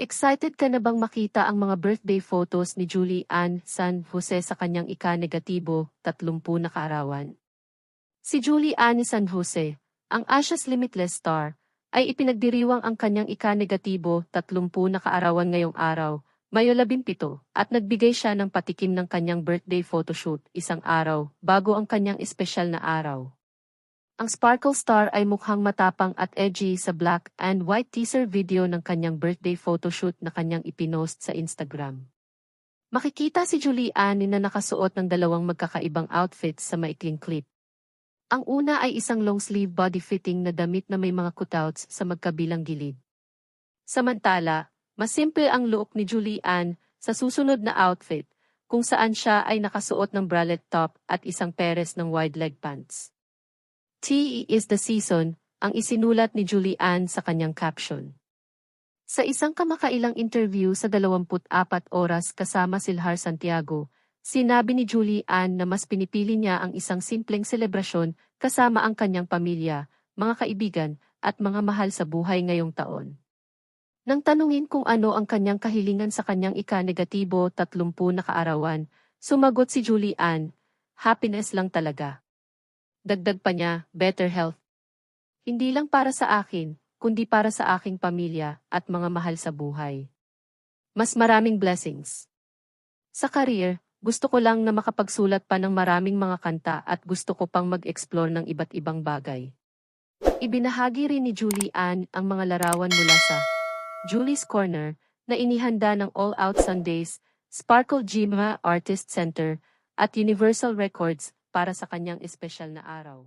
Excited ka na bang makita ang mga birthday photos ni Julie Ann San Jose sa kanyang ika-negatibo, 30 na kaarawan? Si Julie Ann San Jose, ang Asia's Limitless Star, ay ipinagdiriwang ang kanyang ika-negatibo, 30 na kaarawan ngayong araw, Mayo 17, at nagbigay siya ng patikim ng kanyang birthday photoshoot isang araw bago ang kanyang espesyal na araw. Ang Sparkle Star ay mukhang matapang at edgy sa black and white teaser video ng kanyang birthday photoshoot na kanyang ipinost sa Instagram. Makikita si Julianne na nakasuot ng dalawang magkakaibang outfits sa maikling clip. Ang una ay isang long sleeve body fitting na damit na may mga cutouts sa magkabilang gilid. Samantala, mas simple ang look ni Julianne sa susunod na outfit, kung saan siya ay nakasuot ng bralette top at isang peres ng wide leg pants. Tea is the season, ang isinulat ni Julianne sa kanyang caption. Sa isang kamakailang interview sa 24 oras kasama si Silhar Santiago, sinabi ni Julianne na mas pinipili niya ang isang simpleng selebrasyon kasama ang kanyang pamilya, mga kaibigan, at mga mahal sa buhay ngayong taon. Nang tanungin kung ano ang kanyang kahilingan sa kanyang ika-negatibo 30 na kaarawan, sumagot si Julianne, happiness lang talaga. Dagdag pa niya, better health. Hindi lang para sa akin, kundi para sa aking pamilya at mga mahal sa buhay. Mas maraming blessings. Sa career, gusto ko lang na makapagsulat pa ng maraming mga kanta at gusto ko pang mag-explore ng iba't ibang bagay. Ibinahagi rin ni Julie Ann ang mga larawan mula sa Julie's Corner na inihanda ng All Out Sundays, Sparkle Gima Artist Center at Universal Records para sa kanyang espesyal na araw.